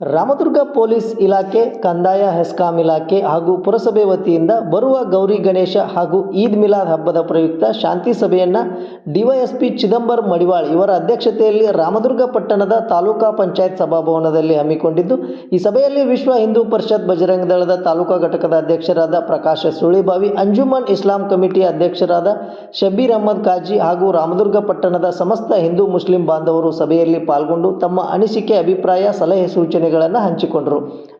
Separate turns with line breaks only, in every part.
Ramdurg police ಇಲಾಖೆ, ಕಂದಾಯ, ಹೆಸ್ಕಾಂ ಇಲಾಖೆ ಹಾಗೂ ಪುರಸಭೆ ವತಿಯಿಂದ ಬರುವ ಗೌರಿ ಗಣೇಶ ಹಾಗೂ ಈದ್ ಮಿಲಾದ್ ಹಬ್ಬದ ಪ್ರಯುಕ್ತ ಶಾಂತಿ ಸಭೆಯನ್ನು ಡಿವೈಎಸ್ಪಿ ಚಿದಂಬರ್ ಮಡಿವಾಳ್ ಇವರ ಅಧ್ಯಕ್ಷತೆಯಲ್ಲಿ ರಾಮದುರ್ಗ ಪಟ್ಟಣದ ತಾಲೂಕಾ ಪಂಚಾಯತ್ ಸಭಾಭವನದಲ್ಲಿ ಹಮ್ಮಿಕೊಂಡಿದ್ದು, ಈ ಸಭೆಯಲ್ಲಿ ವಿಶ್ವ ಹಿಂದೂ ಪರಿಷತ್ ಬಜರಂಗ ದಳದ ತಾಲೂಕಾ ಘಟಕದ ಅಧ್ಯಕ್ಷರಾದ ಪ್ರಕಾಶ ಸುಳಿಬಾವಿ ಅಂಜುಮನ್ ಇಸ್ಲಾಂ ಕಮಿಟಿ ಅಧ್ಯಕ್ಷರಾದ ಶಬೀರ್ ಅಹಮದ್ ಕಾಜಿ ಹಾಗೂ ರಾಮದುರ್ಗ ಪಟ್ಟಣದ ಸಮಸ್ತ ಹಿಂದೂ ಮುಸ್ಲಿಂ ಬಾಂಧವರು ಸಭೆಯಲ್ಲಿ ಪಾಲ್ಗೊಂಡು ತಮ್ಮ ಅನಿಸಿಕೆ, ಅಭಿಪ್ರಾಯ, ಸಲಹೆ ಸೂಚನೆಗಳನ್ನು ಹಂಚಿಕೊಂಡರು.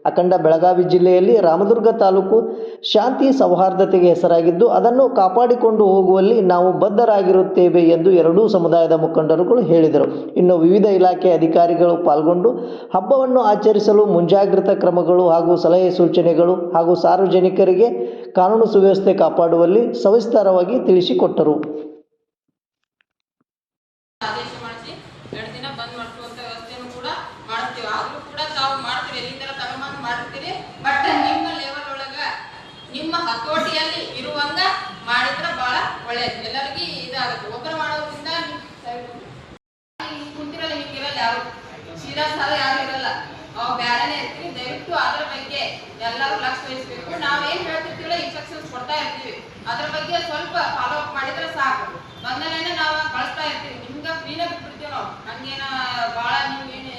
ಅಖಂಡ ಬೆಳಗಾವಿ ಜಿಲ್ಲೆಯಲ್ಲಿ ರಾಮದುರ್ಗ ತಾಲೂಕು ಶಾಂತಿ ಸೌಹಾರ್ದತೆಗೆ ಹೆಸರಾಗಿದ್ದು, ಅದನ್ನು ಕಾಪಾಡಿಕೊಂಡು ಹೋಗುವಲ್ಲಿ ನಾವು ಬದ್ಧರಾಗಿರುತ್ತೇವೆ ಎಂದು ಎರಡೂ ಸಮುದಾಯದ ಮುಖಂಡರುಗಳು ಹೇಳಿದರು. ಇನ್ನು ವಿವಿಧ ಇಲಾಖೆ ಅಧಿಕಾರಿಗಳು ಪಾಲ್ಗೊಂಡು, ಹಬ್ಬವನ್ನು ಆಚರಿಸಲು ಮುಂಜಾಗ್ರತಾ ಕ್ರಮಗಳು ಹಾಗೂ ಸಲಹೆ ಸೂಚನೆಗಳು ಹಾಗೂ ಸಾರ್ವಜನಿಕರಿಗೆ ಕಾನೂನು ಸುವ್ಯವಸ್ಥೆ ಕಾಪಾಡುವಲ್ಲಿ ಸವಿಸ್ತಾರವಾಗಿ ತಿಳಿಸಿಕೊಟ್ಟರು
ಆದೇಶ ಮಾಡಿಸಿ ಎರಡು ದಿನ ಬಂದ್ ಮಾಡಿಸುವಂತ ವ್ಯವಸ್ಥೆಯನ್ನು ಕೂಡ ಮಾಡ್ತೀವಿ ಆದ್ರೂ ಕೂಡ ತಾವು ಮಾಡ್ತೀರಿ ಎಲ್ಲಿಂದ ತಗೊಂಬಂದು ಮಾಡಿರ್ತೀರಿ ಬಟ್ ನಿಮ್ಮ ಲೆವೆಲ್ ಒಳಗ ನಿಮ್ಮ ಹತೋಟಿಯಲ್ಲಿ ಇರುವಂಗ ಮಾಡಿದ್ರೆ ಬಹಳ ಒಳ್ಳೇದು ಎಲ್ಲರಿಗೂ ಇದಾಗುತ್ತೆ ಒಬ್ಬರು ಮಾಡೋದ್ರಿಂದ ನಿಮ್ ಇಲ್ಲಿ ಕುಂತಿರಲ್ಲ ಹಿಂಗಿರಲ್ಲ ಯಾರು ಸೀದಾ ಸಾಲ ಯಾರು ಇರಲ್ಲ ಅವ್ ಬೇರೆನೇ ಇರ್ತೀವಿ. ದಯವಿಟ್ಟು ಅದ್ರ ಬಗ್ಗೆ ಎಲ್ಲರೂ ಲಕ್ಷ ವಹಿಸ್ಬೇಕು. ನಾವೇನ್ ಹೇಳ್ತಿರ್ತೀವಲ್ಲ ಇನ್ಸ್ಟ್ರಕ್ಷನ್ಸ್ ಕೊಡ್ತಾ ಇರ್ತೀವಿ. ಅದ್ರ ಬಗ್ಗೆ ಸ್ವಲ್ಪ ಫಾಲೋ ಅಪ್ ಮಾಡಿದ್ರೆ ಸಾಕು. ಬಂದನೇನೆ ನಾವು ಕಳಿಸ್ತಾ ಇರ್ತೀವಿ. ನಿಮ್ಗ ಫ್ರೀನೇ ಬಿಟ್ಬಿಡ್ತೀವಿ ನಾವು. ಹಂಗೇನ ಭಾಳ ನೀವು ಏನು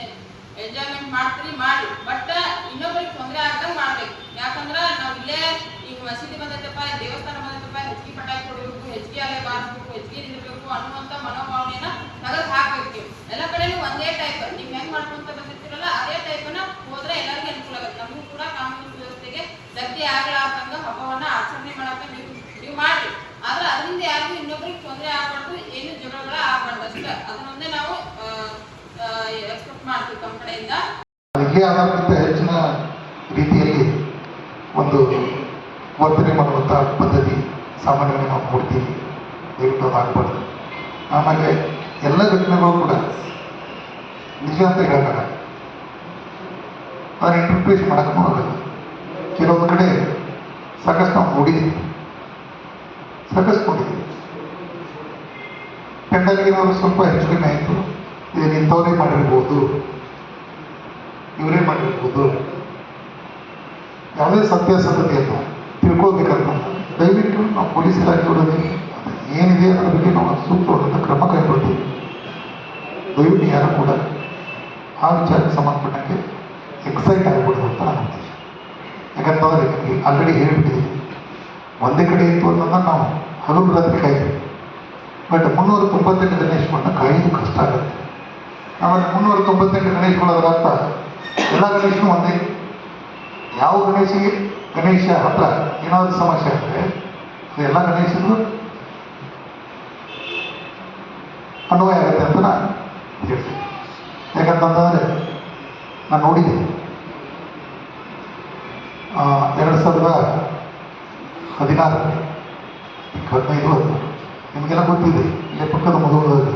ಎಂಜಾಯ್ಮೆಂಟ್ ಮಾಡ್ತೀರಿ, ಮಾಡಿ. ಬಟ್ ಇನ್ನೊಬ್ರಿಗೆ ತೊಂದರೆ ಆಗ್ದಂಗ್ ಮಾಡ್ಬೇಕು. ಯಾಕಂದ್ರೆ ನಾವು ಇಲ್ಲೇ ಈಗ ಮಸೀದಿ ಬಂದೈತಪ್ಪ, ದೇವಸ್ಥಾನ ಬಂದೈತಪ್ಪ, ಹೆಚ್ಚಿಗೆ ಪಟಾಕಿ ಕೊಡಬೇಕು ಹೆಚ್ಚಿಗೆ ಅಲೆ ಬಾರಿಸ್ಬೇಕು, ಹೆಚ್ಚಿಗೆ ನಿಲ್ಬೇಕು ಅನ್ನುವಂತ ಮನೋಭಾವನೆಯನ್ನ ತೆಗೆದು ಹಾಕ್ಬೇಕು ಎಲ್ಲ ಕಡೆನೂ ಒಂದೇ ಟೈಪ್ ನೀವ್ ಹೆಂಗ್ ಮಾಡ್ಕೊಂತ ಬಂದಿರ್ತೀರಲ್ಲ ಅದೇ ಟೈಪ್ನ ಹೋದ್ರೆ ಎಲ್ಲರಿಗೂ ಅನುಕೂಲ ಆಗುತ್ತೆ ನಮಗೂ ಕೂಡ ಕಾನೂನು ಸುವ್ಯವಸ್ಥೆಗೆ ಧಕ್ಕೆ ಆಗ್ಲಾರ್ದಂಗ ಹಬ್ಬವನ್ನ ಆಚರಣೆ ಮಾಡಕ್ಕೆ ನೀವು ನೀವು ಮಾಡ್ರಿ ಆದ್ರೆ ಅದರಿಂದ ಯಾರಿಗೂ ಇನ್ನೊಬ್ರಿಗೆ ತೊಂದರೆ ಆಗ್ಬಾರ್ದು ಏನು ಜಗಳಗಳ ಆಗ್ಬಾರ್ದು ಅಷ್ಟೇ ಅದನ್ನೊಂದೇ ನಾವು ಎಕ್ಸ್ಪೆಕ್ಟ್ ಮಾಡ್ತೀವಿ ತಮ್ಮ ಕಡೆಯಿಂದ
ಇಲ್ಲೇ ಆಧಾರಕ್ಕಿಂತ ಹೆಚ್ಚಿನ ರೀತಿಯಲ್ಲಿ ಒಂದು ವರ್ತನೆ ಮಾಡುವಂಥ ಪದ್ಧತಿ ಸಾಮಾನ್ಯವಾಗಿ ನಾವು ಕೊಡ್ತೀವಿ. ದಯವಿಟ್ಟು ಅದು ಆಮೇಲೆ ಎಲ್ಲ ಘಟನೆಗಳು ಕೂಡ ನಿಜ ಅಂತ ಹೇಳ್ತಾರೆ ಅದನ್ನ ಇಂಟರ್ಪ್ರೇಟ್ ಮಾಡೋಕ್ಕೂ ಆಗಲ್ಲ ಕೆಲವೊಂದು ಕಡೆ ಸಾಕಷ್ಟು ನಾವು ನೋಡಿದ್ದೀವಿ ಸಾಕಷ್ಟು ನೋಡಿದ್ದೀವಿ ಪೆಂಡಲ್ಗೆ ಏನಾದ್ರು ಸ್ವಲ್ಪ ಹೆಚ್ಚು ಕಡಿಮೆ ಆಯಿತು. ಇದು ಇಂಥವರೇ ಮಾಡಿರ್ಬೋದು. ಇವರೇ ಮಾಡಿರ್ಬೋದು. ಯಾವುದೇ ಸತ್ಯಾಸತ್ಯತೆಯನ್ನು ತಿಳ್ಕೊಳ್ಬೇಕಂತ ದಯವಿಟ್ಟು ನಾವು ಪೊಲೀಸ್ ಅದು ಏನಿದೆ ಅದ್ರ ಬಗ್ಗೆ ನಾವು ಸೂಕ್ತವಾದಂಥ ಕ್ರಮ ಕೈಗೊಳ್ತೀವಿ. ದಯವಿಟ್ಟು ಯಾರು ಕೂಡ ಆ ವಿಚಾರಕ್ಕೆ ಸಂಬಂಧಪಟ್ಟಂಗೆ ಎಕ್ಸೈಟ್ ಆಗಬಾರ್ದು ಅಂತ ನಾನು ಉದ್ದೇಶ. ಯಾಕಂತಂದರೆ ಆಲ್ರೆಡಿ ಹೇಳಿಬಿಟ್ಟಿದ್ದೀವಿ ಒಂದೇ ಕಡೆ ಇತ್ತು ಅನ್ನೋದನ್ನ ನಾವು ಹಲವು ರಾತ್ರಿ ಕಾಯ್ತೀವಿ ಬಟ್ ಮುನ್ನೂರ ತೊಂಬತ್ತೆಂಟು ಗಣೇಶಗಳನ್ನ ಕಾಯೋದು ಕಷ್ಟ ಆಗುತ್ತೆ. ಆಮೇಲೆ ಮುನ್ನೂರ ತೊಂಬತ್ತೆಂಟು ಗಣೇಶಗಳು ಅದರ ಅರ್ಥ ಎಲ್ಲ ಗಣೇಶನೂ ಒಂದೇ. ಯಾವ ಗಣೇಶಿಗೆ? ಗಣೇಶ ಹಬ್ಬ, ಏನಾದರೂ ಸಮಸ್ಯೆ ಆಗುತ್ತೆ ಎಲ್ಲ ಗಣೇಶರು ಅನ್ವಯ ಆಗುತ್ತೆ ಅಂತ ನಾನು ಹೇಳ್ತೀನಿ. ಯಾಕಂತಂದರೆ, ನಾನು ನೋಡಿದೆ. ಎರಡು ಸಾವಿರದ ಹದಿನಾರು ಹದಿನೈದು ಹತ್ತು ನಿಮಗೆಲ್ಲ ಗೊತ್ತಿದೆ, ಇಲ್ಲೇ ಪಕ್ಕದ ಮಧುರಲ್ಲಿ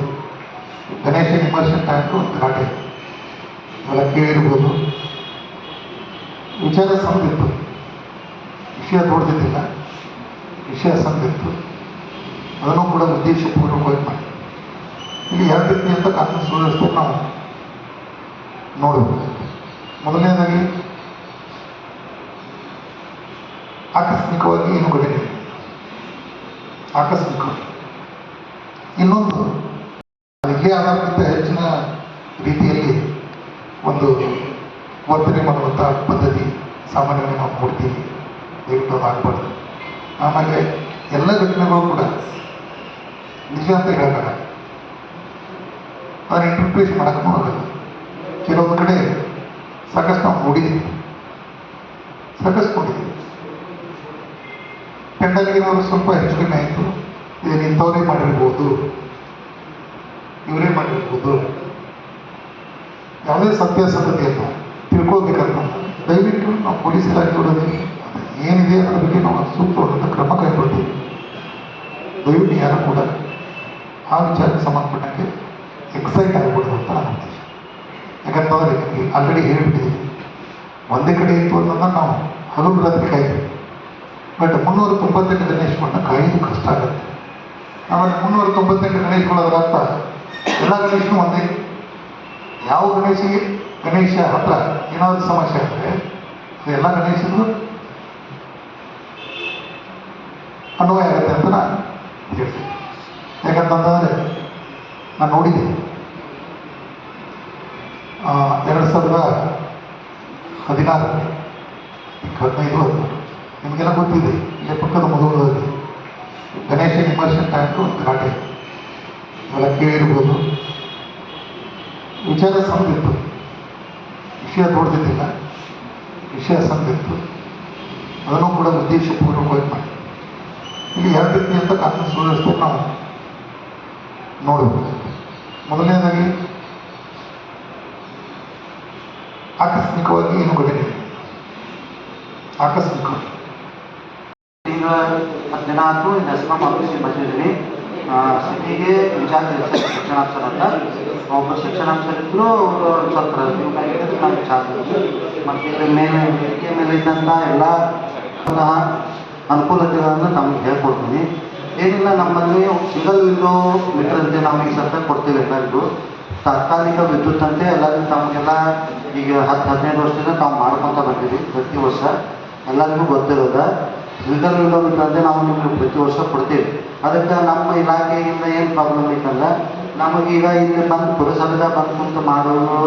ಗಣೇಶ ಇಮರ್ಷನ್ ಟ್ಯಾಂಕ್ ಒಂದು ಘಾಟೆ ಇವೆಲ್ಲ ಕೇಳಿರ್ಬೋದು. ವಿಚಾರ ಸಂದಿತ್ತು ವಿಷಯ ನೋಡ್ತಿದ್ದಿಲ್ಲ ವಿಷಯ ಸಂದಿತ್ತು ಅದನ್ನು ಕೂಡ ಉದ್ದೇಶಪೂರ್ವಕವಾಗಿ ಮಾಡಿ. ಇಲ್ಲಿ ಎರಡು ಅಂತ ಕಾನೂನು ಸುವ್ಯವಸ್ಥೆ ನಾವು ನೋಡಬಹುದು. ಮೊದಲನೇದಾಗಿ, ಆಕಸ್ಮಿಕವಾಗಿ ಏನು ಘಟನೆ ಆಕಸ್ಮಿಕವಾಗಿ ಇನ್ನೊಂದು ಇಲ್ಲೇ ಆಧಾರಕ್ಕಿಂತ ಹೆಚ್ಚಿನ ರೀತಿಯಲ್ಲಿ ಒಂದು ವರ್ತನೆ ಮಾಡುವಂಥ ಪದ್ಧತಿ ಸಾಮಾನ್ಯವಾಗಿ ನಾವು ನೋಡ್ತೀವಿ. ಆಗ್ಬಾರ್ದು ಆಮೇಲೆ ಎಲ್ಲ ಘಟನೆಗಳು ಕೂಡ ನಿಜ ಅಂತ ಹೇಳ್ತಾರೆ. ಅದನ್ನ ಇಂಟರ್ಪ್ರೇಟ್ ಮಾಡಕ್ಕೆ ನೋಡೋದಿಲ್ಲ ಕೆಲವೊಂದು ಕಡೆ ಸಾಕಷ್ಟು ನಾವು ನೋಡಿದ್ದೀವಿ ಸಾಕಷ್ಟು ಪೆಂಡಲ್ಗೆ ಏನಾದ್ರು ಸ್ವಲ್ಪ ಹೆಚ್ಚು ಕಡಿಮೆ ಆಯಿತು. ಇದನ್ನು ಇಂಥವರೇ ಮಾಡಿರ್ಬೋದು. ಇವರೇ ಮಾಡಿರ್ಬೋದು. ಯಾವುದೇ ಸತ್ಯಾಸತ್ಯತೆಯನ್ನು ತಿಳ್ಕೊಳ್ಬೇಕಂತ ದಯವಿಟ್ಟು ನಾವು ಪೊಲೀಸ್ ಇಲಾಖೆಯೊಳಗೆ ಏನಿದೆ ಅದರ ಬಗ್ಗೆ ನಾವು ಸೂಕ್ತವಾದಂಥ ಕ್ರಮ ಕೈಗೊಳ್ತೀವಿ. ದಯವಿಟ್ಟು ಯಾರು ಕೂಡ ಆ ವಿಚಾರಕ್ಕೆ ಸಂಬಂಧಪಟ್ಟಂಗೆ ಎಕ್ಸೈಟ್ ಆಗಬಾರ್ದು ಅಂತ ನನ್ನ ಉದ್ದೇಶ. ಯಾಕಂತಂದರೆ ಆಲ್ರೆಡಿ ಹೇಳಿಬಿಟ್ಟಿದ್ದೀವಿ ಒಂದೇ ಕಡೆ ಇತ್ತು ಅನ್ನೋದನ್ನ ನಾವು ಹಲವು ರಾತ್ರಿ ಕಾಯ್ತೀವಿ. ಬಟ್ ಮುನ್ನೂರ ತೊಂಬತ್ತೆಂಟು ಗಣೇಶಗಳನ್ನ ಕಾಯೋದು ಕಷ್ಟ ಆಗುತ್ತೆ. ಆಮೇಲೆ ಮುನ್ನೂರ ತೊಂಬತ್ತೆಂಟು ಗಣೇಶ ಮಾಡೋದ್ರ ಅರ್ಥ ಎಲ್ಲ ಗಣೇಶನೂ ಒಂದೇ. ಯಾವ ಗಣೇಶಿಗೆ ಗಣೇಶ ಹತ್ರ ಏನಾದರೂ ಸಮಸ್ಯೆ ಆದರೆ ಎಲ್ಲ ಗಣೇಶರು ಅನ್ವಯ ಆಗುತ್ತೆ ಅಂತ ನಾನು ಹೇಳ್ತೀನಿ ಯಾಕಂತಂದರೆ ನಾನು ನೋಡಿದೆ ಆ, ಎರಡು ಸಾವಿರದ ಹದಿನಾರು ಹದಿನೈದು ಹದಿನಾರು ನಿಮಗೆಲ್ಲ ಗೊತ್ತಿದೆ ಇಲ್ಲೇ ಪಕ್ಕದ ಮುದುಗಳಲ್ಲಿ ಗಣೇಶ ಇಮರ್ಷನ್ ಟ್ಯಾಂಕ್ ಒಂದು ಘಾಟೆ ಇವೆಲ್ಲ ಕೇಳಿರ್ಬೋದು ವಿಚಾರ ಸಂದಿತ್ತು ವಿಷಯ ನೋಡ್ತಿದ್ದಿಲ್ಲ. ವಿಷಯ ಸಂದಿತ್ತು. ಅದನ್ನು ಕೂಡ ಉದ್ದೇಶಪೂರ್ವಕವಾಗಿ ಮಾಡಿ. ಇಲ್ಲಿ ಎರಡು ರೀತಿ ಅಂತ ಕಾನೂನು ಸುವ್ಯವಸ್ಥೆ ನಾವು ನೋಡಬಹುದು ಮೊದಲನೇದಾಗಿ, ಆಕಸ್ಮಿಕವಾಗಿ ಏನು ಘಟನೆ ಆಕಸ್ಮಿಕ
ಈಗ ಹತ್ತು ದಿನ ಆಯ್ತು ದಸರಾ ಆಫೀಸಿಗೆ ಬಂದಿದ್ದೀನಿ. ಸಿಟಿಗೆ ವಿಚಾರ ಶಿಕ್ಷಣಾಂಶರ ಅಂತ. ಒಬ್ಬ ಶಿಕ್ಷಣಾಂಶರು ಇದ್ದರು ಅವರು ಸ್ವಲ್ಪ ನೀವು ನಾನು ವಿಚಾರ ಮತ್ತು ಮೇಲೆ ಮೇಲೆ ಇದ್ದಂಥ ಎಲ್ಲ ಪುನಃ ಅನುಕೂಲತೆಗಳನ್ನು ನಮಗೆ ಹೇಳ್ಕೊಡ್ತೀನಿ. ಏನಿಲ್ಲ, ನಮ್ಮಲ್ಲಿ ಸಿಂಗಲ್ ವಿಂಡೋ ಮೀಟರ್ ಅಂತ ನಾವು ಈಗ ಸರ್ಕಾರ ಕೊಡ್ತೀವಿ ಎಲ್ಲರಿಗೂ. ತಾತ್ಕಾಲಿಕ ವಿದ್ಯುತ್ ಅಂತೆ ಎಲ್ಲರಿಗೂ ತಮಗೆಲ್ಲ ಈಗ ಹತ್ತು ಹದಿನೈದು ವರ್ಷದಿಂದ ತಾವು ಮಾಡ್ಕೊತ ಬಂದಿದ್ದೀವಿ ಪ್ರತಿ ವರ್ಷ. ಎಲ್ಲರಿಗೂ ಗೊತ್ತಿರೋದ. ಸಿಂಗಲ್ ವಿಂಡೋ ಮೀಟರ್ ಅಂತ ನಾವು ನಿಮಗೆ ಪ್ರತಿ ವರ್ಷ ಕೊಡ್ತೀವಿ. ಅದಕ್ಕೆ ನಮ್ಮ ಇಲಾಖೆಯಿಂದ ಏನು ಪ್ರಾಬ್ಲಮ್ ಐತಂದ್ರೆ ನಮಗೀಗ ಇಲ್ಲಿ ಬಂದು ಪುರಸಭೆದಾಗ ಬಂದು ಕುಂತು ಮಾಡೋದು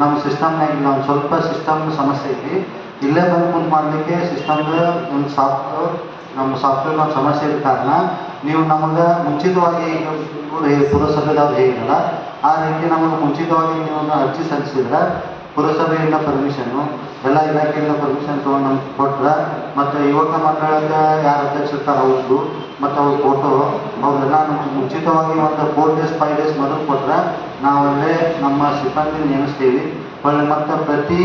ನಮ್ಮ ಸಿಸ್ಟಮ್ನಾಗ ಒಂದು ಸ್ವಲ್ಪ ಸಿಸ್ಟಮ್ ಸಮಸ್ಯೆ ಐತಿ. ಇಲ್ಲೇ ಬಂದು ಕುಂತು ಮಾಡಲಿಕ್ಕೆ ಸಿಸ್ಟಮ್ದ ಒಂದು ಸಾಫ್ಟ್ ನಮ್ಮ ಸಾಫ್ಟ್ವೇರ್ ಒಂದು ಸಮಸ್ಯೆ ಇದ್ದ ಕಾರಣ ನೀವು ನಮಗೆ ಮುಂಚಿತವಾಗಿ ಪುರಸಭೆದವ್ರು ಹೇಗಿರಲ್ಲ ಆ ರೀತಿ ನಮಗೆ ಮುಂಚಿತವಾಗಿ ನೀವು ಅರ್ಜಿ ಸಲ್ಲಿಸಿದ್ರೆ ಪುರಸಭೆಯಿಂದ ಪರ್ಮಿಷನ್ನು ಎಲ್ಲ ಇಲಾಖೆಯಿಂದ ಪರ್ಮಿಷನ್ ತೊಗೊಂಡು ನಮ್ಗೆ ಕೊಟ್ಟರೆ ಮತ್ತು ಯುವಕ ಮಂಡಳದ ಯಾರು ಅಧ್ಯಕ್ಷ ಇರ್ತಾರೆ ಅವ್ರದ್ದು ಮತ್ತು ಅವ್ರ ಫೋಟೋ ಅವರೆಲ್ಲ ನಮ್ಗೆ ಮುಂಚಿತವಾಗಿ ಒಂದು ಫೋರ್ ಡೇಸ್ ಫೈವ್ ಡೇಸ್ ಮೊದಲು ಕೊಟ್ರೆ ನಾವಲ್ಲೇ ನಮ್ಮ ಸಿಬ್ಬಂದಿ ನೇಮಿಸ್ತೀವಿ. ಒಳ್ಳೆ ಮತ್ತು ಪ್ರತಿ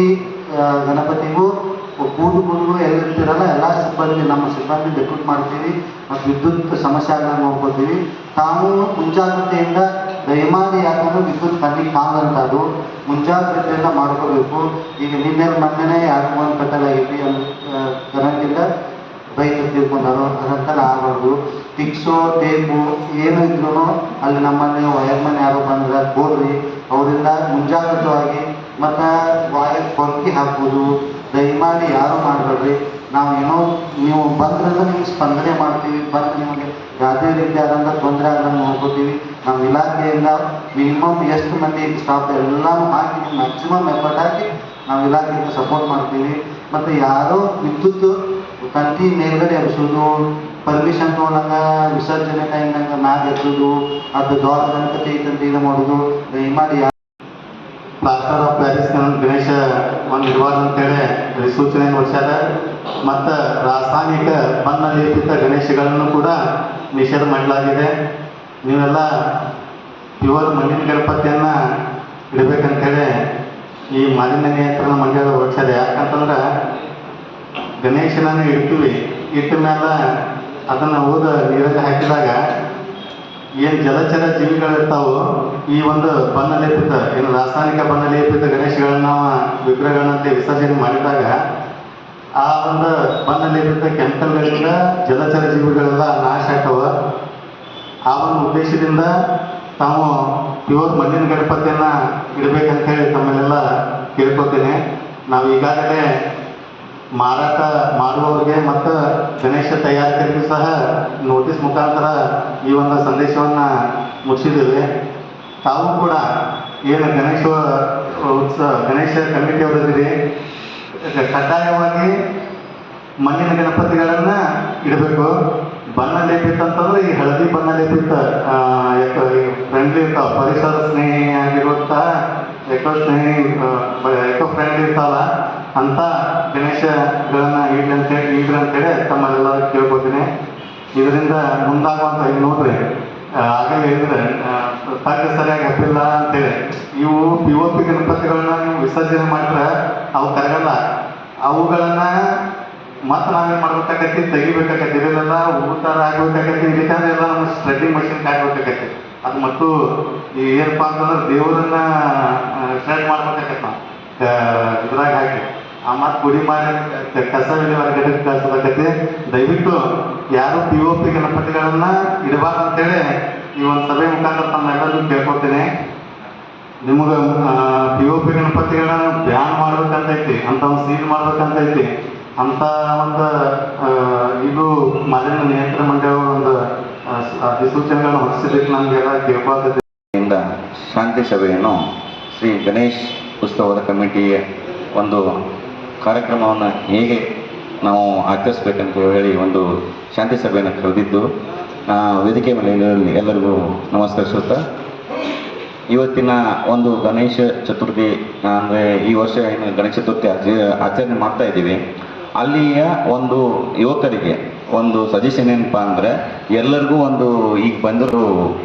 ಗಣಪತಿಗೂ ಕೂಡು ಕೂಡು ಎಲ್ಲಿರ್ತೀರಲ್ಲ ಎಲ್ಲ ಸಿಬ್ಬಂದಿ, ನಮ್ಮ ಸಿಬ್ಬಂದಿ ಡೆಪ್ಯೂಟ್ ಮಾಡ್ತೀವಿ ಮತ್ತು ವಿದ್ಯುತ್ ಸಮಸ್ಯೆ ಆಗ ನೋಡ್ಕೋತೀವಿ. ತಾವು ಮುಂಜಾಗ್ರತೆಯಿಂದ ದಯಮಾಡಿ ಯಾಕಂದ್ರೆ ವಿದ್ಯುತ್ ಕಣ್ಣಿಗೆ ಕಾಣದಂತ ಅದು. ಮುಂಜಾಗ್ರತೆಯಿಂದ ಮಾಡ್ಕೋಬೇಕು. ಈಗ ನಿನ್ನೆ ಮೊನ್ನೆ ಯಾರು ಒಂದು ಕಟ್ಟಲಾಗೈತಿ ಜನಕ್ಕಿಂತ ರೈತರು ತೀರ್ಕೊಂಡಾರು ಅದಂತೆಲ್ಲ ಆಗಬಾರ್ದು. ಟಿಕ್ಸು ಟೇಪು ಏನು ಇದ್ರೂ ಅಲ್ಲಿ ನಮ್ಮಲ್ಲಿ ವೈರ್ಮನ್ ಯಾರು ಬಂದ್ರೆ ಕೊಡ್ರಿ. ಅವರಿಂದ ಮುಂಜಾಗ್ರತವಾಗಿ ಮತ್ತು ವಾಯರ್ ಕೊರಕಿ ಹಾಕ್ಬೋದು. ದಯಮಾಡಿ ಯಾರು ಮಾಡಬೇಡ್ರಿ. ನಾವು ಏನೋ ನೀವು ಬಂದ್ರಿಂದ ನಿಮ್ಗೆ ಸ್ಪಂದನೆ ಮಾಡ್ತೀವಿ. ಬಂದು ನಿಮಗೆ ಯಾವುದೇ ರೀತಿಯಾದಂಥ ತೊಂದರೆ ಆಗದಂಗೆ ನೋಡ್ಕೋತೀವಿ. ನಮ್ಮ ಇಲಾಖೆಯಿಂದ ಮಿನಿಮಮ್ ಎಷ್ಟು ಮಂದಿ ಸ್ಟಾಫ್ ಎಲ್ಲನೂ ಹಾಕಿ ಮ್ಯಾಕ್ಸಿಮಮ್ ಎಫರ್ಟ್ ಹಾಕಿ ನಾವು ಇಲಾಖೆಯಿಂದ ಸಪೋರ್ಟ್ ಮಾಡ್ತೀವಿ. ಮತ್ತು ಯಾರೋ ವಿದ್ಯುತ್ ತಂತಿ ಮೇಲ್ಗಡೆ ಎಬ್ಸೋದು ಪರ್ಮಿಷನ್ ತೊಗೊಂಡಂಗೆ ವಿಸರ್ಜನೆ ಟೈಮ್ನಾಗ ನಾಗ ಎತ್ತೋದು ಅದು ದ್ವಾರ ಗಣಪತಿ ಐತಂತ ಇದು ಮಾಡೋದು. ದಯಮಾಡಿ ಪ್ಲಾಸ್ಟರ್ ಆಫ್ ಪ್ಯಾರಿಸ್ ಗಣೇಶ ಒಂದು ಇರಬಾರ್ದು ಅಂತೇಳಿ ಅಧಿಸೂಚನೆಯನ್ನು ಹೊಡಿಸ್ಯಾರ. ಮತ್ತು ರಾಸಾಯನಿಕ ಬಣ್ಣ ಲೇಪಿತ ಗಣೇಶಗಳನ್ನು ಕೂಡ ನಿಷೇಧ ಮಾಡಲಾಗಿದೆ. ನೀವೆಲ್ಲ ಪ್ಯೂರ್ ಮಣ್ಣಿನ ಗಣಪತಿಯನ್ನು ಇಡಬೇಕಂತೇಳಿ ಈ ಮಾಲಿನ್ಯ ನಿಯಂತ್ರಣ ಮಂಡಳಿ ಹೊರಡಿಸ್ಯಾರ ಯಾಕಂತಂದ್ರೆ ಗಣೇಶನನ್ನು ಇಡ್ತೀವಿ, ಇಟ್ಟ ಮೇಲೆ ಅದನ್ನು ಹೋದ ನೀರಲ್ಲಿ ಹಾಕಿದಾಗ ಏನು ಜಲಚರ ಜೀವಿಗಳಿರ್ತಾವೋ ಈ ಒಂದು ಬಣ್ಣ ಲೇಪಿತ ಏನು ರಾಸಾಯನಿಕ ಬಣ್ಣ ಲೇಪಿತ ಗಣೇಶಗಳನ್ನ ನಾವು ವಿಗ್ರಹಗಳನ್ನಂತೆ ವಿಸರ್ಜನೆ ಮಾಡಿದಾಗ ಆ ಒಂದು ಬಣ್ಣ ಲೇಪಿತ ಕೆಮಿಕಲ್ಗಳಿಂದ ಜಲಚರ ಜೀವಿಗಳೆಲ್ಲ ನಾಶ ಆಗ್ತವ. ಆ ಒಂದು ಉದ್ದೇಶದಿಂದ ತಾವು ಪ್ಯೂರ್ ಮಣ್ಣಿನ ಗಣಪತಿಯನ್ನ ಇಡಬೇಕಂತ ಹೇಳಿ ತಮ್ಮಲ್ಲೆಲ್ಲ ಕೇಳ್ಕೊತೇನೆ ನಾವು ಈಗಾಗಲೇ ಮಾರಾಟ ಮಾಡುವವರಿಗೆ ಮತ್ತು ಗಣೇಶ ತಯಾರಕರಿಗೂ ಸಹ ನೋಟಿಸ್ ಮುಖಾಂತರ ಈ ಒಂದು ಸಂದೇಶವನ್ನು ಮುಗಿಸಿದ್ದೇವೆ. ತಾವು ಕೂಡ ಏನು ಗಣೇಶ ಉತ್ಸವ, ಗಣೇಶ ಕಮಿಟಿಯವರಿದ್ದೀರಿ ಕಡ್ಡಾಯವಾಗಿ ಮಣ್ಣಿನ ಗಣಪತಿಗಳನ್ನು ಇಡಬೇಕು. ಬಣ್ಣ ಲೇಪಿತ ಅಂತಂದ್ರೆ ಈ ಹಳದಿ ಬಣ್ಣ ಲೇಪಿತ ಫ್ರೆಂಡ್ಲಿ ಇರ್ತಾವ, ಪರಿಸರ ಸ್ನೇಹಿ ಆಗಿರುವಂಥ ಎಕೋ ಸ್ನೇಹಿ ಎಕೋ ಫ್ರೆಂಡ್ಲಿ ಇರ್ತಾವಲ್ಲ, ಅಂತ ಗಣೇಶಗಳನ್ನ ಇಡ್ಲಿ ಅಂತೇಳಿ ಇಡ್ರಿ ಅಂತೇಳಿ ತಮ್ಮಲ್ಲೆಲ್ಲರೂ ಕೇಳ್ಕೊತೀನಿ. ಇದರಿಂದ ಮುಂದಾಗುವಂಥ ಈಗ ನೋಡ್ರಿ ಆಗಲೇ ಹೇಳಿದ್ರೆ ತಗ್ಗ ಸರಿಯಾಗಿ ಹತ್ತಿಲ್ಲ ಅಂತೇಳಿ. ಇವು ಪಿ ಒ ಪಿ ಗಣಪತಿಗಳನ್ನ ನೀವು ವಿಸರ್ಜನೆ ಮಾಡಿದ್ರೆ ಅವು ಕರಗಲ್ಲ. ಅವುಗಳನ್ನ ಮತ್ತೆ ನಾವೇನ್ ಮಾಡ್ಬೇಕಾಗತ್ತಿ ತೆಗಿಬೇಕಾಗತ್ತಿ ಇದೆಲ್ಲ ಊಟಾರ ಆಗ್ಬೇಕಾಗತ್ತಿ ಇದಕ್ಕಾದ್ರೆ ಎಲ್ಲ ನಮ್ಮ ಸ್ಟ್ರೆಡ್ಡಿಂಗ್ ಮಷಿನ್ ಹಾಕ್ಬೇಕಾಗತ್ತಿ ಅದು ಮತ್ತು ಈ ಏನಪ್ಪಾ ಅಂತಂದ್ರೆ ದೇವರನ್ನ ಸ್ಟ್ರೆಡ್ ಮಾಡ್ಬೇಕಾಗತ್ತೆ ನಾವು. ಇದ್ರಾಗ ಹಾಕಿ. ಆ ಮಾತು ಪುಡಿ ಮಾಡಿ ಕಸ ಹೊರಗಡೆ ಕಳ್ಸಬೇಕತಿ ದಯವಿಟ್ಟು ಯಾರು ಪಿ ಒ ಪಿ ಗಣಪತಿಗಳನ್ನ ಇಡಬಾರ್ದು ಅಂತೇಳಿ ಈ ಒಂದು ಸಭೆ ಮುಖಾಂತರ ತನ್ನ ಕೇಳ್ಕೊತೀನಿ
ನಿಮ್ಗೆ ಪಿ ಒ ಪಿ ಗಣಪತಿಗಳನ್ನ ಬ್ಯಾನ್ ಮಾಡ್ಬೇಕಂತ ಐತಿ, ಅಂತ ಒಂದು ಸೀಲ್ ಮಾಡ್ಬೇಕಂತ ಐತಿ. ಅಂತ ಒಂದು ಇದು ಮಾಲಿನ್ಯ ನಿಯಂತ್ರಣ ಮಂಡಳಿ ಒಂದು ಅಧಿಸೂಚನೆಗಳನ್ನು ಹೊರಡಿಸಲಿಕ್ಕೆ ನಮಗೆಲ್ಲ ಕೇಳ್ಕೊಳ್ತೈತಿ
ಇಂದ ಶಾಂತಿ ಸಭೆಯನ್ನು ಶ್ರೀ ಗಣೇಶ್ ಉತ್ಸವದ ಕಮಿಟಿಯ ಒಂದು ಕಾರ್ಯಕ್ರಮವನ್ನು ಹೇಗೆ ನಾವು ಆಚರಿಸ್ಬೇಕಂತ ಹೇಳಿ ಒಂದು ಶಾಂತಿ ಸಭೆಯನ್ನು ಕರೆದಿದ್ದು ವೇದಿಕೆ ಮೇಲೆ ಎಲ್ಲರಿಗೂ- ನಮಸ್ಕರಿಸುತ್ತಾ, ಇವತ್ತಿನ ಒಂದು ಗಣೇಶ ಚತುರ್ಥಿ, ಅಂದರೆ ಈ ವರ್ಷ ಏನು ಗಣೇಶ ಚತುರ್ಥಿ ಆಚ- ಆಚರಣೆ ಮಾಡ್ತಾ ಇದ್ದೀವಿ. ಅಲ್ಲಿಯ ಒಂದು ಯುವಕರಿಗೆ ಒಂದು ಸಜೆಷನ್ ಏನಪ್ಪ ಅಂದರೆ, ಎಲ್ಲರಿಗೂ ಒಂದು ಈಗ ಬಂದಿರೋ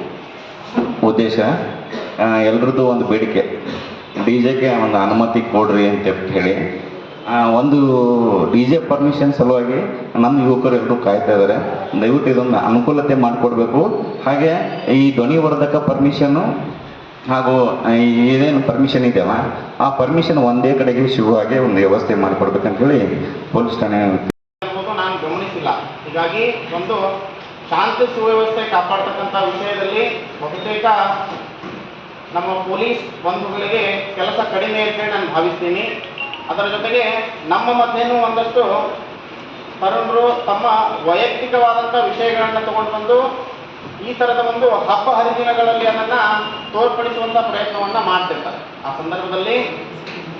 ಉದ್ದೇಶ ಎಲ್ರದ್ದು ಒಂದು ಬೇಡಿಕೆ. ಡಿ ಜೆಗೆ ಒಂದು ಅನುಮತಿ ಕೊಡ್ರಿ ಅಂತ ಹೇಳಿ. ಒಂದು ಡಿ ಜೆ ಪರ್ಮಿಷನ್ ಸಲುವಾಗಿ ನಮ್ಮ ಯುವಕರು ಎಲ್ಲರೂ ಕಾಯ್ತಾ ಇದ್ದಾರೆ. ದಯವಿಟ್ಟು ಇದೊಂದು ಅನುಕೂಲತೆ ಮಾಡಿಕೊಡ್ಬೇಕು. ಹಾಗೆ ಈ ಧ್ವನಿವರ್ಧಕ ಪರ್ಮಿಷನ್ನು ಹಾಗೂ ಏನೇನು ಪರ್ಮಿಷನ್ ಇದೆಯಲ್ಲ, ಆ ಪರ್ಮಿಷನ್ ಒಂದೇ ಕಡೆಗೆ ಸಿಗುವ ಒಂದು ವ್ಯವಸ್ಥೆ ಮಾಡಿಕೊಡ್ಬೇಕಂತ ಹೇಳಿ ಪೊಲೀಸ್ ಠಾಣೆ
ನಾನು ಗಮನಿಸಿಲ್ಲ. ಹೀಗಾಗಿ ಒಂದು ಶಾಂತಿ ಸುವ್ಯವಸ್ಥೆ ಕಾಪಾಡ್ತಕ್ಕಂಥ ವಿಷಯದಲ್ಲಿ ಬಹುತೇಕ ನಮ್ಮ ಪೊಲೀಸ್ ಬಂಧುಗಳಿಗೆ ಕೆಲಸ ಕಡಿಮೆ ಅಂತ ನಾನು ಭಾವಿಸ್ತೀನಿ. ಅದರ ಜೊತೆಗೆ ನಮ್ಮ ಮಧ್ಯೆನೂ ಒಂದಷ್ಟು ತರುಣರು ತಮ್ಮ ವೈಯಕ್ತಿಕವಾದಂಥ ವಿಷಯಗಳನ್ನು ತಗೊಂಡು ಬಂದು ಈ ಥರದ ಒಂದು ಹಬ್ಬ ಹರಿದಿನಗಳಲ್ಲಿ ಅದನ್ನು ತೋರ್ಪಡಿಸುವಂಥ ಪ್ರಯತ್ನವನ್ನು ಮಾಡ್ತಿರ್ತಾರೆ. ಆ ಸಂದರ್ಭದಲ್ಲಿ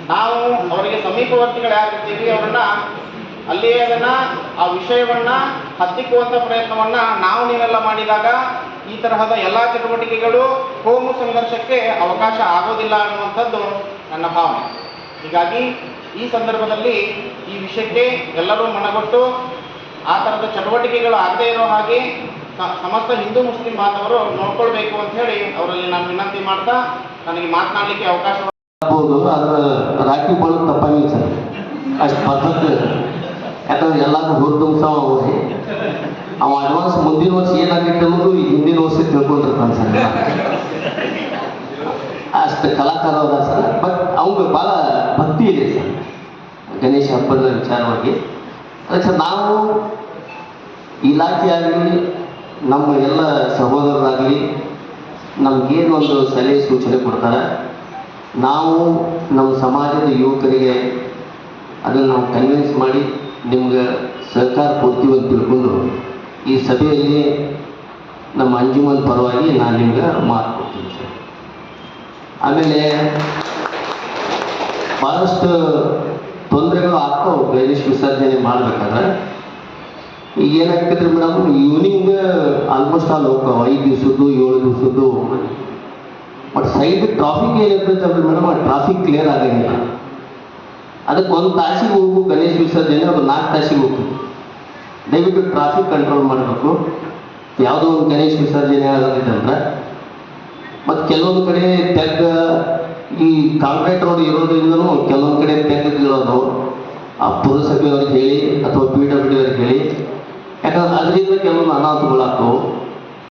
ನಾವು ಅವರಿಗೆ ಸಮೀಪವರ್ತಿಗಳು ಯಾರಿರ್ತೀವಿ ಅವರನ್ನ ಅಲ್ಲಿಯೇ ಅದನ್ನು ಆ ವಿಷಯವನ್ನ ಹತ್ತಿಕ್ಕುವಂಥ ಪ್ರಯತ್ನವನ್ನು ನಾವು ನೀವೆಲ್ಲ ಮಾಡಿದಾಗ ಈ ತರಹದ ಎಲ್ಲ ಚಟುವಟಿಕೆಗಳು ಕೋಮು ಸಂಘರ್ಷಕ್ಕೆ ಅವಕಾಶ ಆಗೋದಿಲ್ಲ ಅನ್ನುವಂಥದ್ದು ನನ್ನ ಭಾವನೆ. ಹೀಗಾಗಿ ಈ ಸಂದರ್ಭದಲ್ಲಿ ಈ ವಿಷಯಕ್ಕೆ ಎಲ್ಲರೂ ಮನಗೊಟ್ಟು ಆ ಥರದ ಚಟುವಟಿಕೆಗಳು ಆಗದೇ ಇರೋ ಹಾಗೆ ಸಮಸ್ತ ಹಿಂದೂ ಮುಸ್ಲಿಂ ಬಾಂಧವರು ನೋಡ್ಕೊಳ್ಬೇಕು ಅಂತ ಹೇಳಿ ಅವರಲ್ಲಿ ನಾನು ವಿನಂತಿ ಮಾಡ್ತಾ ನನಗೆ ಮಾತನಾಡಲಿಕ್ಕೆ ಅವಕಾಶ
ಆದ್ರೆ ರಾಖಿ ಬಳೋದು ತಪ್ಪಾಗಿಲ್ಲ ಸರ್. ಅಷ್ಟು ಪದ್ಧತಿ ಯಾಕಂದ್ರೆ ಎಲ್ಲರೂ ಹುರಿದುಂಬ್ಸವ ಅವ್ರಿ. ಅವ ಅಡ್ವಾನ್ಸ್ ಮುಂದಿನ ವರ್ಷ ಏನಾಗಿತ್ತು ಅನ್ನೋದು ಹಿಂದಿನ ವರ್ಷ ತಿಳ್ಕೊಂಡಿರ್ತಾನೆ ಸರ್ ಅಷ್ಟು ಕಲಾಕಾರ ಅದ ಸರ್. ಬಟ್ ಅವ್ಗೆ ಭಾಳ ಭಕ್ತಿ ಇದೆ ಸರ್. ಗಣೇಶ ಹಬ್ಬದ ವಿಚಾರವಾಗಿ. ಸರ್, ನಾವು ಇಲಾಖೆಯಾಗಲಿ, ನಮ್ಮ ಎಲ್ಲ ಸಹೋದರರಾಗಲಿ ನಮಗೇನು ಒಂದು ಸಲಹೆ ಸೂಚನೆ ಕೊಡ್ತಾರೆ, ನಾವು ನಮ್ಮ ಸಮಾಜದ ಯುವಕರಿಗೆ ಅದನ್ನು ನಾವು ಕನ್ವಿನ್ಸ್ ಮಾಡಿ ನಿಮ್ಗೆ ಸಹಕಾರ ಕೊಡ್ತೀವಿ ಅಂತ ತಿಳ್ಕೊಂಡು ಈ ಸಭೆಯಲ್ಲಿ ನಮ್ಮ ಅಂಜುಮನ್ ಪರವಾಗಿ ನಾನು ನಿಮ್ಗೆ ಮಾತು ಕೊಡ್ತೀನಿ ಸರ್. ಆಮೇಲೆ ಭಾಳಷ್ಟು ತೊಂದರೆಗಳು ಆಗ್ತಾವೆ. ಗಣೇಶ್ ವಿಸರ್ಜನೆ ಮಾಡ್ಬೇಕಾದ್ರೆ. ಈಗ ಏನಾಗ್ತೈತ್ರಿ ಮೇಡಮ್? ಈವ್ನಿಂಗ್ ಆಲ್ಮೋಸ್ಟ್ ಆಲ್ ಹೋಗ್ತಾವ. ಐದು ದಿವಸದ್ದು, ಏಳು ದಿವಸದ್ದು ಬಟ್ ಸೈಡ್ ಟ್ರಾಫಿಕ್ ಏನಿರ್ತೈತಲ್ರಿ ಮೇಡಮ್? ಟ್ರಾಫಿಕ್ ಕ್ಲಿಯರ್ ಆಗಂಗಿಲ್ಲ ಅದಕ್ಕೆ ಒಂದು ತಾಸಿಗೆ ಹೋಗು, ಗಣೇಶ್ ವಿಸರ್ಜನೆ, ಅದು ನಾಲ್ಕು ತಾಸಿಗೆ ಹೋಗ್ತದೆ ದಯವಿಟ್ಟು ಟ್ರಾಫಿಕ್ ಕಂಟ್ರೋಲ್ ಮಾಡಬೇಕು. ಯಾವುದೋ ಒಂದು ಗಣೇಶ್ ವಿಸರ್ಜನೆ ಆಗೋದಿದೆ ಅಂದ್ರೆ ಮತ್ತು ಕೆಲವೊಂದು ಕಡೆ ತೆಗ್ಗ ಈ ಕಾಂಕ್ರೀಟ್ ರೋಡ್ ಇರೋದ್ರಿಂದನೂ ಕೆಲವೊಂದು ಕಡೆ ತೆಗ್ಗಿರೋದು ಆ ಪುರಸಭೆಯವ್ರಿಗೆ ಹೇಳಿ ಅಥವಾ ಪಿ ಡಬ್ಲ್ಯೂ ಅವ್ರಿಗೆ ಹೇಳಿ. ಯಾಕಂದ್ರೆ ಅದರಿಂದ ಕೆಲವೊಂದು ಅನಾಹುತಗಳಾಗ್ತವೆ.